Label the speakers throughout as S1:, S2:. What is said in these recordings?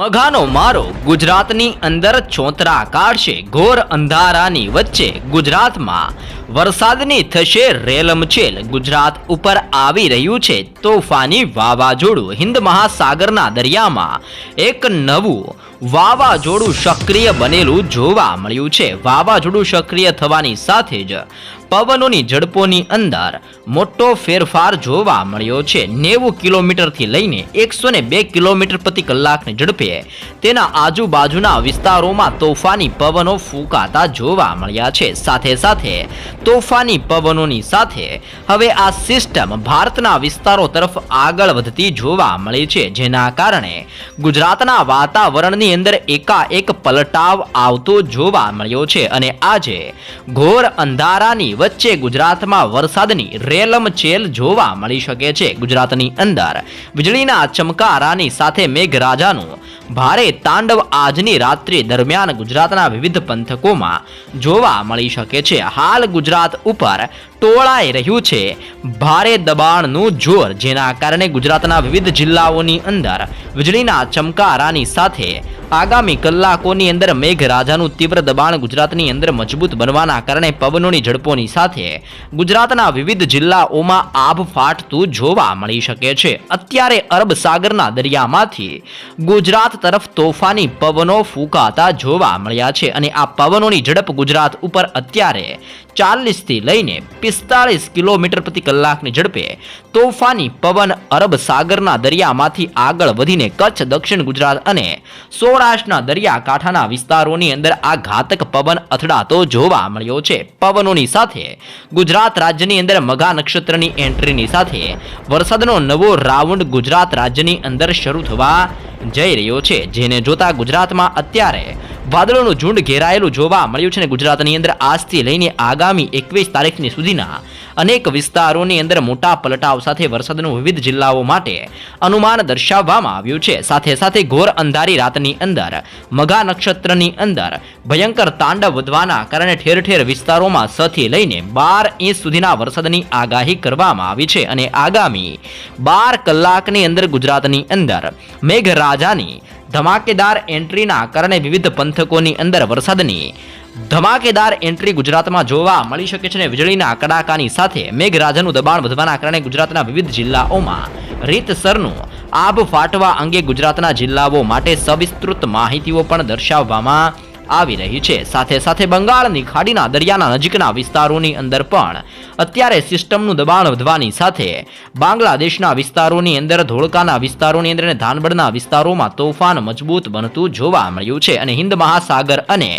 S1: મઘાનો મારો ગુજરાતની અંદર છોતરા કાઢશે. ઘોર અંધારાની વચ્ચે ગુજરાતમાં વરસાદની થશે રેલમચેલ ગુજરાત ઉપર આવી રહ્યું છે તોફાની વાવાઝોડું. હિન્દ મહાસાગરના દરિયામાં એક નવું વાવાઝોડું સક્રિય બનેલું જોવા મળ્યું છે. વાવાઝોડું સક્રિય થવાની સાથે જ પવનોની ઝડપોની અંદર મોટો ફેરફાર જોવા મળ્યો છે. નેવું કિલોમીટરથી લઈને એકસો ને બે કિલોમીટર પ્રતિ કલાકની ઝડપે તેના આજુબાજુના વિસ્તારોમાં તોફાની પવનો ફૂંકાતા જોવા મળ્યા છે. સાથે સાથે તોફાની પવનોની સાથે હવે આ સિસ્ટમ ભારતના વિસ્તારો તરફ આગળ વધતી જોવા મળી છે, જેના કારણે ગુજરાતના વાતાવરણની અંદર એકાએક પલટાવ આવતો જોવા મળ્યો છે અને આજે ઘોર અંધારાની વચ્ચે ગુજરાતમાં વરસાદની રેલમચેલ જોવા મળી શકે છે. ગુજરાતની અંદર વીજળીના ચમકારાની સાથે મેઘરાજાનું ભારે તાંડવ આજની રાત્રિ દરમિયાન ગુજરાતના વિવિધ પંથકોમાં જોવા મળી શકે છે. હાલ ગુજરાત ઉપર ટોળાઈ રહ્યું છે. ભારે દબાણનું જોર જેના કારણે ગુજરાતના વિવિધ જિલ્લાઓની અંદર વીજળીના ચમકારાની સાથે આગામી કલાકોની અંદર મેઘરાજાનું તીવ્ર દબાણ ગુજરાતની અંદર મજબૂત બનવાના કારણે પવનોની ઝડપોની સાથે ગુજરાતના વિવિધ જિલ્લાઓમાં આભ ફાટતું જોવા મળી શકે છે. અત્યારે અરબ સાગરના દરિયામાંથી ગુજરાત તરફ તોફાની પવનો ફૂંકાતા જોવા મળ્યા છે અને આ પવનોની ઝડપ ગુજરાત ઉપર અત્યારે ચાલીસથી લઈને પિસ્તાળીસ કિલોમીટર પ્રતિ કલાકની ઝડપે તોફાની પવન અરબ સાગરના દરિયામાંથી આગળ વધીને કચ્છ, દક્ષિણ ગુજરાત અને સૌરાષ્ટ્રના દરિયાકાંઠાના વિસ્તારોની અંદર આ ઘાતક પવન અથડાતો જોવા મળ્યો છે. પવનોની સાથે ગુજરાત રાજ્યની અંદર મઘા નક્ષત્રની એન્ટ્રીની સાથે વરસાદનો નવો રાઉન્ડ ગુજરાત રાજ્યની અંદર શરૂ થવા જઈ રહ્યો છે. જેને જોતા ગુજરાતમાં અત્યારે વાદળોનું ઝુંડ ઘેરાયેલું જોવા મળ્યું છે અને ગુજરાતની અંદર આજથી લઈને આગામી એકવીસ તારીખની સુધીના અનેક વિસ્તારોની અંદર મોટા પલટાવ સાથે વરસાદનું વિવિધ જિલ્લાઓ માટે અનુમાન દર્શાવવામાં આવ્યું છે. સાથે સાથે ઘોર અંધારી રાતની અંદર, મઘા નક્ષત્રની અંદર ભયંકર તાંડવ વધવાના કારણે ઠેર ઠેર વિસ્તારોમાં સથી લઈને બાર ઇંચ સુધીના વરસાદની આગાહી કરવામાં આવી છે અને આગામી બાર કલાકની અંદર ગુજરાતની અંદર મેઘરાજાની ધમાકેદાર એન્ટ્રીના કારણે વિવિધ પંથકોની અંદર વરસાદની ધમાકેદાર એન્ટ્રી ગુજરાતમાં જોવા મળી શકે છે અને વીજળીના કડાકાની સાથે મેઘરાજાનું દબાણ વધવાના કારણે ગુજરાતના વિવિધ જિલ્લાઓમાં રીતસરનું આભ ફાટવા અંગે ગુજરાતના જિલ્લાઓ માટે સવિસ્તૃત માહિતીઓ પણ દર્શાવવામાં આવી રહી છે. સાથે સાથે બંગાળની ખાડીના દરિયાના નજીકના વિસ્તારોની અંદર પણ અત્યારે સિસ્ટમનું દબાણ વધવાની સાથે બાંગ્લાદેશના વિસ્તારોની અંદર, ધોળકાના વિસ્તારોની અંદર ધાનબડના વિસ્તારોમાં તોફાન મજબૂત બનતું જોવા મળ્યું છે અને હિન્દ મહાસાગર અને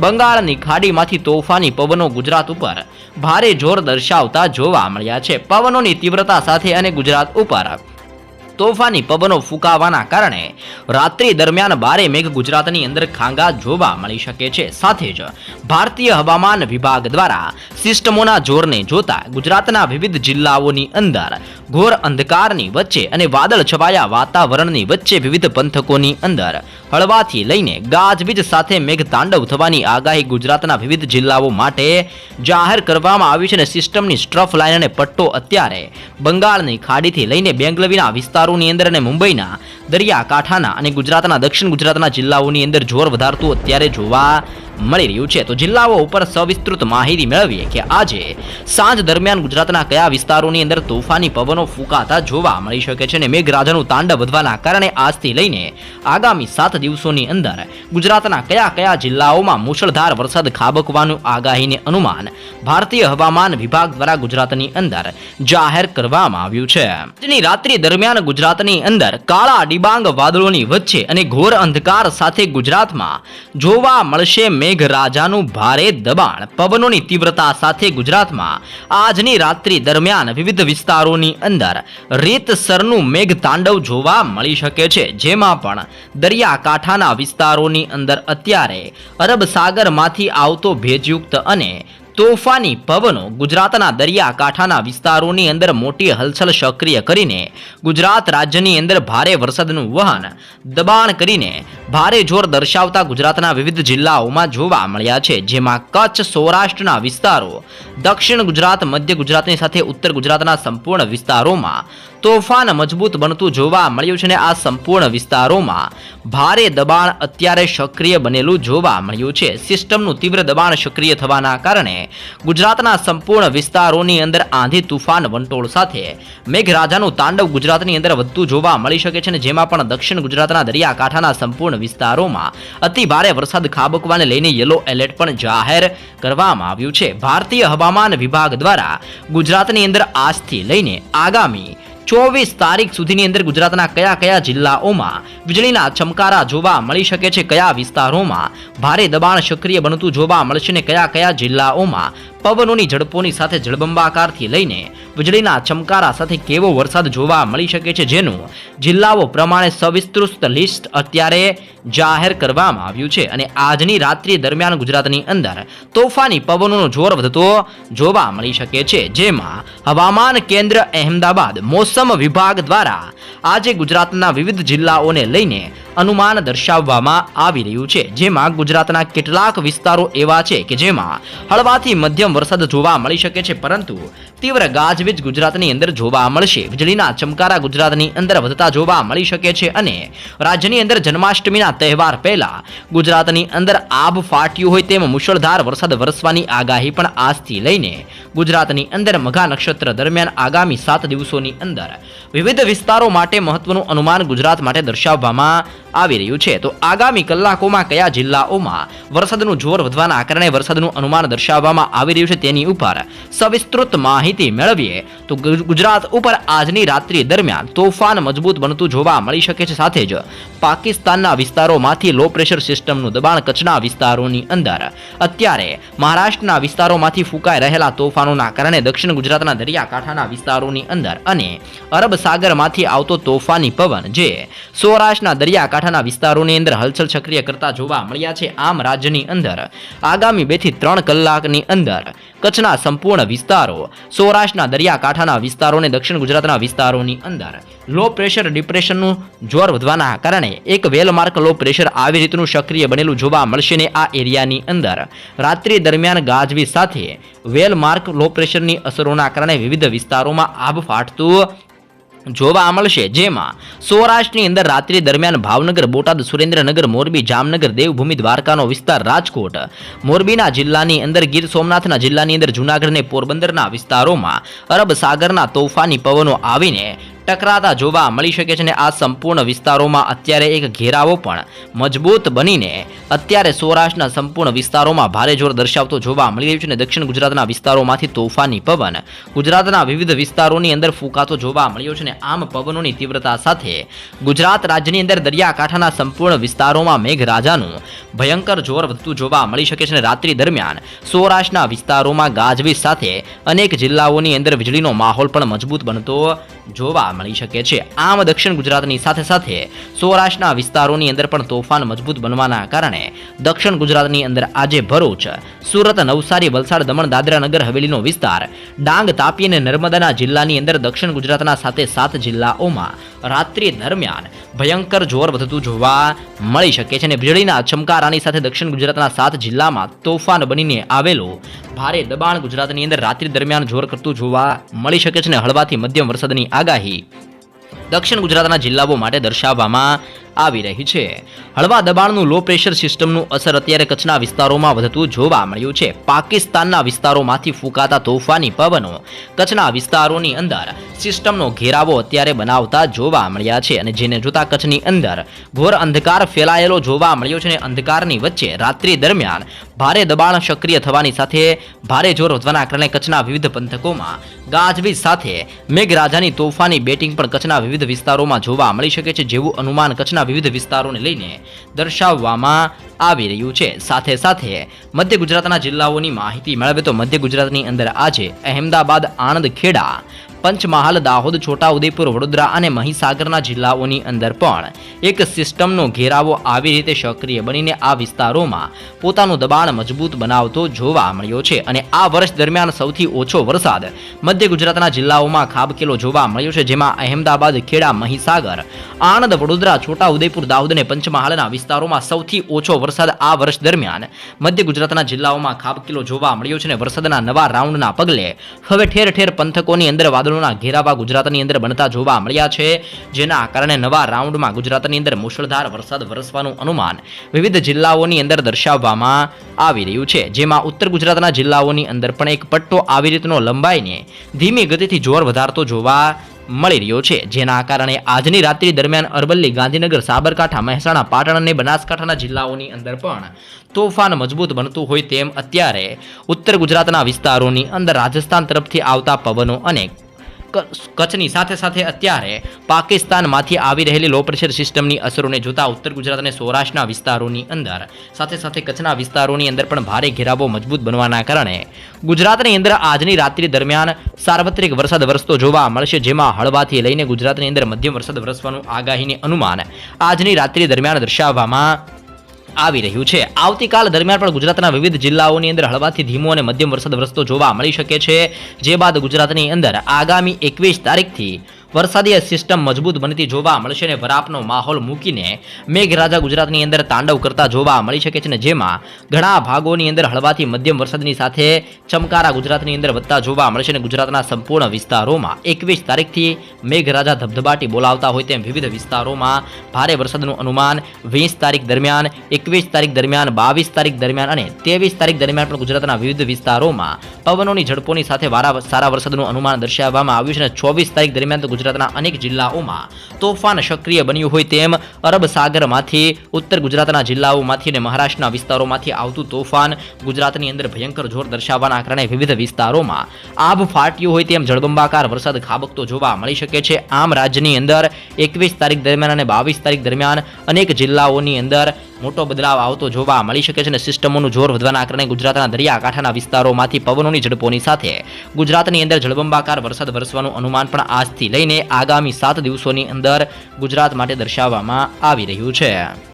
S1: બંગાળની ખાડીમાંથી તોફાની પવનો ગુજરાત ઉપર ભારે જોર દર્શાવતા જોવા મળ્યા છે. પવનોની તીવ્રતા સાથે અને ગુજરાત ઉપર તોફાની પવનો ફૂંકાવાના કારણે રાત્રિ દરમિયાન ભારે મેઘ ગુજરાતની અંદર ખાંગા જોવા મળી શકે છે. સાથે જ ભારતીય હવામાન વિભાગ દ્વારા સિસ્ટમોના જોરને જોતા ગુજરાતના વિવિધ જિલ્લાઓની અંદર ઘોર અંધકારની વચ્ચે અને વાદળ છવાયા વાતાવરણની વચ્ચે વિવિધ પંથકોની અંદર હળવાથી લઈને ગાજવીજ સાથે મેઘ તાંડવ થવાની આગાહી ગુજરાતના વિવિધ જિલ્લાઓ માટે જાહેર કરવામાં આવી છે અને સિસ્ટમની સ્ટ્રફ લાઇન અને પટ્ટો અત્યારે બંગાળની ખાડીથી લઈને બેંગલવીના વિસ્તારોની અંદર અને મુંબઈના દરિયાકાંઠાના અને ગુજરાતના દક્ષિણ ગુજરાતના જિલ્લાઓની અંદર જોર વધારતું અત્યારે જોવા મળી રહ્યું છે. તો જિલ્લાઓ ઉપર સવિસ્તૃત માહિતી મેળવીએ કે આજે સાંજ દરમિયાન ગુજરાતના કયા વિસ્તારોની અંદર તોફાની પવનો ફૂંકાતા જોવા મળી શકે છે અને મેઘરાજાનું તાંડવ વધવાના કારણે આજથી લઈને આગામી સાત દિવસોની અંદર ગુજરાતના કયા કયા જિલ્લાઓમાં મુશળધાર વરસાદ ખાબકવાનું આગાહીને અનુમાન ભારતીય હવામાન વિભાગ દ્વારા ગુજરાતની અંદર જાહેર કરવામાં આવ્યું છે. આજની રાત્રિ દરમિયાન ગુજરાતની અંદર કાળા ડિબાંગ વાદળોની વચ્ચે અને ઘોર અંધકાર સાથે ગુજરાતમાં જોવા મળશે મેઘરાજાનું ભારે દબાણ પવનોની તીવ્રતા સાથે ગુજરાતમાં આજની રાત્રિ દરમિયાન વિવિધ વિસ્તારોની અંદર રીતસરનું મેઘ તાંડવ જોવા મળી શકે છે. જેમાં પણ દરિયાકાંઠાના વિસ્તારોની અંદર અત્યારે અરબ સાગરમાંથી આવતો ભેજયુક્ત અને તોફાની પવનો ગુજરાતના દરિયાકાંઠાના વિસ્તારોની અંદર મોટી હલચલ સક્રિય કરીને ગુજરાત રાજ્યની અંદર ભારે વરસાદનું વહન દબાણ કરીને ભારે જોર દર્શાવતા ગુજરાતના વિવિધ જિલ્લાઓમાં જોવા મળ્યા છે, જેમાં કચ્છ, સૌરાષ્ટ્રના વિસ્તારો, દક્ષિણ ગુજરાત, મધ્ય ગુજરાતની સાથે ઉત્તર ગુજરાતના સંપૂર્ણ વિસ્તારોમાં તોફાન મજબૂત બનતું જોવા મળ્યું છે અને આ સંપૂર્ણ વિસ્તારોમાં ભારે દબાણ અત્યારે સક્રિય બનેલું જોવા મળ્યું છે. સિસ્ટમનું તીવ્ર દબાણ સક્રિય થવાના કારણે ગુજરાતના સંપૂર્ણ વિસ્તારોની અંદર આંધી તુફાન વંટોળ સાથે મેઘરાજાનું તાંડવ ગુજરાતની અંદર વધતું જોવા મળી શકે છે અને જેમાં પણ દક્ષિણ ગુજરાતના દરિયાકાંઠાના સંપૂર્ણ વિસ્તારોમાં અતિ ભારે વરસાદ ખાબકવાને લઈને યલો એલર્ટ પણ જાહેર કરવામાં આવ્યું છે. ભારતીય હવામાન વિભાગ દ્વારા ગુજરાતની અંદર આજથી લઈને આગામી ચોવીસ તારીખ સુધીની અંદર ગુજરાતના કયા કયા જિલ્લાઓમાં વીજળીના ચમકારા જોવા મળી શકે છે, કયા વિસ્તારોમાં ભારે દબાણ સક્રિય બનતું જોવા મળશે ને કયા કયા જિલ્લાઓમાં પવનોની ઝડપોની સાથે જળબંબાકારથી લઈને વીજળીના ચમકારા સાથે કેવો વરસાદ જોવા મળી શકે છે જેનું જિલ્લાઓ પ્રમાણે સવિસ્તૃત લિસ્ટ અત્યારે જાહેર કરવામાં આવ્યું છે અને આજની રાત્રિ દરમિયાન ગુજરાતની અંદર તોફાની પવનોનો જોર વધતો જોવા મળી શકે છે. જેમાં હવામાન કેન્દ્ર અહેમદાબાદ, મોસમ વિભાગ દ્વારા આજે ગુજરાતના વિવિધ જિલ્લાઓને લઈને અનુમાન દર્શાવવામાં આવી રહ્યું છે. જેમાં ગુજરાતના કેટલાક વિસ્તારો એવા છે કે જેમાં હળવાથી મધ્યમ વરસાદ જોવા મળી શકે છે, પરંતુ તીવ્ર ગાજવીજ ગુજરાતની અંદર જોવા મળશે. વીજળીના ચમકારા ગુજરાતની અંદર વધતા જોવા મળી શકે છે અને રાજ્યની અંદર જન્માષ્ટમીના તહેવાર પહેલા ગુજરાતની અંદર આબ ફાટ્યું હોય તેમ મુશળધાર વરસાદ વરસવાની આગાહી પણ આજથી લઈને ગુજરાતની અંદર મઘા નક્ષત્ર દરમિયાન આગામી સાત દિવસોની અંદર વિવિધ વિસ્તારો માટે મહત્વનું અનુમાન ગુજરાત માટે દર્શાવવામાં આવી રહ્યું છે. તો આગામી કલાકોમાં કયા જિલ્લાઓમાં વરસાદનું જોર વધવાના કારણે વરસાદનું અનુમાન દર્શાવવામાં આવી રહ્યું છે તેની ઉપર સવિસ્તૃત માહિતી મેળવીએ, તો ગુજરાત ઉપર આજની રાત્રિ દરમિયાન તોફાન મજબૂત બનતું જોવા મળી શકે છે સાથે જ પાકિસ્તાનના વિસ્તારોમાંથી લો પ્રેશર સિસ્ટમનું દબાણ કચ્છના વિસ્તારોની અંદર. અત્યારે મહારાષ્ટ્રના વિસ્તારોમાંથી ફૂંકાઈ રહેલા તોફાનોના કારણે દક્ષિણ ગુજરાતના દરિયાકાંઠાના વિસ્તારોની અંદર અને અરબ સાગરમાંથી આવતો તોફાની પવન જે સૌરાષ્ટ્રના દરિયાકાંઠાના વિસ્તારોની અંદર હલચલ સક્રિય કરતા જોવા મળ્યા છે. આમ રાજ્યની અંદર આગામી બેથી ત્રણ કલાકની અંદર કચ્છના સંપૂર્ણ વિસ્તારો, સૌરાષ્ટ્રના દરિયાકાંઠાના વિસ્તારો અને દક્ષિણ ગુજરાતના વિસ્તારોની અંદર. લો પ્રેશર ડિપ્રેશનનું જોર વધવાના કારણે એક વેલમાર્ક લો પ્રેશર આવી રીતનું સક્રિય બનેલું જોવા મળશે ને આ એરિયાની અંદર. રાત્રિ દરમિયાન ગાજવી સાથે વેલમાર્ક લો પ્રેશરની અસરોના કારણે વિવિધ વિસ્તારોમાં આભ ફાટતું જોવા મળશે. જેમાં સૌરાષ્ટ્રની અંદર રાત્રિ દરમિયાન ભાવનગર, બોટાદ, સુરેન્દ્રનગર, મોરબી, જામનગર, દેવભૂમિ, દ્વારકાનો વિસ્તાર રાજકોટ. મોરબીના જિલ્લાની અંદર ગીર સોમનાથના જિલ્લાની અંદર જૂનાગઢ અને પોરબંદરના વિસ્તારોમાં અરબ સાગરના તોફાની પવનો આવીને ટકરાતા જોવા મળી શકે છે અને આ સંપૂર્ણ વિસ્તારોમાં અત્યારે એક ઘેરાવો પણ મજબૂત બનીને અત્યારે સૌરાષ્ટ્રના સંપૂર્ણ વિસ્તારોમાં ભારે જોર દર્શાવતો જોવા મળી રહ્યું છે અને દક્ષિણ ગુજરાતના વિસ્તારોમાંથી તોફાની પવન ગુજરાતના વિવિધ વિસ્તારોની અંદર ફૂંકાતો જોવા મળ્યો છે અને આમ પવનોની તીવ્રતા સાથે ગુજરાત રાજ્યની અંદર દરિયાકાંઠાના સંપૂર્ણ વિસ્તારોમાં મેઘરાજાનું ભયંકર જોર વધતું જોવા મળી શકે છે અને રાત્રિ દરમિયાન સૌરાષ્ટ્રના વિસ્તારોમાં ગાજવીજ સાથે અનેક જિલ્લાઓની અંદર વીજળીનો માહોલ પણ મજબૂત બનતો જોવા મળી શકે છે. આમ દક્ષિણ ગુજરાતની સાથે સાથે સૌરાષ્ટ્રના વિસ્તારોની અંદર પણ તોફાન મજબૂત બનવાના કારણે દક્ષિણ ગુજરાતની અંદર આજે ભરૂચ, સુરત, નવસારી, વલસાડ, દમણ, દાદરા નગર, હવેલીનો વિસ્તાર ડાંગ, તાપી અને નર્મદાના જિલ્લાની અંદર દક્ષિણ ગુજરાતના સાથે સાત જિલ્લાઓમાં રાત્રિ દરમિયાન ભયંકર જોર વધતું જોવા મળી શકે છે અને વીજળીના ચમકારાની સાથે દક્ષિણ ગુજરાતના સાત જિલ્લામાં તોફાન બનીને આવેલું ભારે દબાણ ગુજરાતની અંદર રાત્રિ દરમિયાન જોર કરતું જોવા મળી શકે છે અને હળવાથી મધ્યમ વરસાદની આગાહી. દક્ષિણ ગુજરાતના જિલ્લાઓ માટે દર્શાવવામાં આવી રહી છે. હળવા દબાણનું લો પ્રેશર સિસ્ટમનું અસર અત્યારે કચ્છના વિસ્તારોમાં વધતું જોવા મળ્યું છે. પાકિસ્તાનના વિસ્તારોમાંથી ફૂંકાતા તોફાની પવનો કચ્છના વિસ્તારોની અંદર સિસ્ટમનો ઘેરાવો અત્યારે બનાવતા જોવા મળ્યા છે અને જેને જોતા કચ્છની અંદર ઘોર અંધકાર ફેલાયેલો જોવા મળ્યો છે અને અંધકારની વચ્ચે રાત્રિ દરમિયાન ભારે દબાણ સક્રિય થવાની સાથે ભારે જોર વધવાના કારણે કચ્છના વિવિધ પંથકોમાં ગાજવીજ સાથે મેઘરાજાની તોફાની બેટિંગ પણ કચ્છના વિવિધ વિસ્તારોમાં જોવા મળી શકે છે, જેવું અનુમાન કચ્છના વિવિધ વિસ્તારોને લઈને દર્શાવવામાં આવી રહ્યું છે. સાથે સાથે મધ્ય ગુજરાતના જિલ્લાઓની માહિતી મેળવે તો મધ્ય ગુજરાતની અંદર આજે અહેમદાબાદ, આણંદ ખેડા પંચમહાલ, દાહોદ, છોટાઉદેપુર, વડોદરા અને મહીસાગરના જિલ્લાઓની અંદર પણ એક સિસ્ટમનો ઘેરાવો આવી રીતે સક્રિય બનીને આ વિસ્તારોમાં પોતાનું દબાણ મજબૂત બનાવતો જોવા મળ્યો છે અને આ વર્ષ દરમિયાન સૌથી ઓછો વરસાદ મધ્ય ગુજરાતના જિલ્લાઓમાં ખાબકેલો જોવા મળ્યો છે, જેમાં અહેમદાબાદ, ખેડા, મહીસાગર, આણંદ, વડોદરા, છોટાઉદેપુર, દાહોદ અને પંચમહાલના વિસ્તારોમાં સૌથી ઓછો વરસાદ આ વર્ષ દરમિયાન મધ્ય ગુજરાતના જિલ્લાઓમાં ખાબકેલો જોવા મળ્યો છે અને વરસાદના નવા રાઉન્ડના પગલે હવે ઠેર ઠેર પંથકોની અંદર વાદળોના ઘેરાવા ગુજરાતની અંદર બનતા જોવા મળ્યા છે, જેના કારણે નવા રાઉન્ડમાં ગુજરાતની અંદર મુશળધાર વરસાદ વરસવાનું અનુમાન વિવિધ જિલ્લાઓની અંદર દર્શાવવામાં આવી રહ્યું છે. જેમાં ઉત્તર ગુજરાતના જિલ્લાઓની અંદર પણ એક પટ્ટો આવી રીતનો લંબાઈને ધીમી ગતિથી જોર વધારતો જોવા મળી રહ્યો છે. જેના કારણે આજની રાત્રિ દરમિયાન અરવલ્લી, ગાંધીનગર, સાબરકાંઠા, મહેસાણા, પાટણ અને બનાસકાંઠાના જિલ્લાઓની અંદર પણ તોફાન મજબૂત બનતું હોય તેમ અત્યારે ઉત્તર ગુજરાતના વિસ્તારોની અંદર રાજસ્થાન તરફથી આવતા પવનો અને કચ્છની સાથે સાથે અત્યારે પાકિસ્તાનમાંથી આવી રહેલી લો પ્રેશર સિસ્ટમની અસરોને જોતા ઉત્તર ગુજરાત અને સૌરાષ્ટ્રના વિસ્તારોની અંદર, સાથે સાથે કચ્છના વિસ્તારોની અંદર પણ ભારે ઘેરાવો મજબૂત બનવાના કારણે ગુજરાતની અંદર આજની રાત્રિ દરમિયાન સાર્વત્રિક વરસાદ વરસતો જોવા મળશે, જેમાં હળવાથી લઈને ગુજરાતની અંદર મધ્યમ વરસાદ વરસવાનું આગાહીની અનુમાન આજની રાત્રિ દરમિયાન દર્શાવવામાં આવી રહ્યું છે. આવતીકાલ દરમિયાન પણ ગુજરાતના વિવિધ જિલ્લાઓની અંદર હળવાથી ધીમો અને મધ્યમ વરસાદ વરસતો જોવા મળી શકે છે. જે બાદ ગુજરાતની અંદર આગામી એકવીસ તારીખથી વરસાદી સિસ્ટમ મજબૂત બનતી જોવા મળશે અને વરાપનો માહોલ મૂકીને મેઘરાજા ગુજરાતની અંદર તાંડવ કરતા જોવા મળી શકે છે અને જેમાં ઘણા ભાગોની અંદર હળવાથી મધ્યમ વરસાદની સાથે ચમકારા ગુજરાતની અંદર વધતા જોવા મળશે અને ગુજરાતના સંપૂર્ણ વિસ્તારોમાં એકવીસ તારીખથી મેઘરાજા ધબધબાટી બોલાવતા હોય તેમ વિવિધ વિસ્તારોમાં ભારે વરસાદનું અનુમાન વીસ તારીખ દરમિયાન, એકવીસ તારીખ દરમિયાન, બાવીસ તારીખ દરમિયાન અને ત્રેવીસ તારીખ દરમિયાન પણ ગુજરાતના વિવિધ વિસ્તારોમાં પવનોની ઝડપોની સાથે સારા વરસાદનું અનુમાન દર્શાવવામાં આવ્યું છે અને ચોવીસ તારીખ દરમિયાન ગુજરાતના અનેક જિલ્લાઓમાં તોફાન સક્રિય બન્યું હોય તેમ અરબ સાગરમાંથી, ઉત્તર ગુજરાતના જિલ્લાઓમાંથી અને મહારાષ્ટ્રના વિસ્તારોમાંથી આવતું તોફાન ગુજરાતની અંદર ભયંકર જોર દર્શાવવાના કારણે વિવિધ વિસ્તારોમાં આભ ફાટ્યું હોય તેમ જળબંબાકાર વરસાદ ખાબકતો જોવા મળી શકે છે. આમ રાજ્યની અંદર એકવીસ તારીખ દરમિયાન અને બાવીસ તારીખ દરમિયાન અનેક જિલ્લાઓની અંદર મોટો બદલાવ આવતો જોવા મળી શકે છે અને સિસ્ટમોનું જોર વધવાના કારણે ગુજરાતના દરિયાકાંઠાના વિસ્તારોમાંથી પવનોની ઝડપોની સાથે ગુજરાતની અંદર જળબંબાકાર વરસાદ વરસવાનું અનુમાન પણ આજથી લઈને આગામી સાત દિવસોની અંદર ગુજરાત માટે દર્શાવવામાં આવી રહ્યું છે.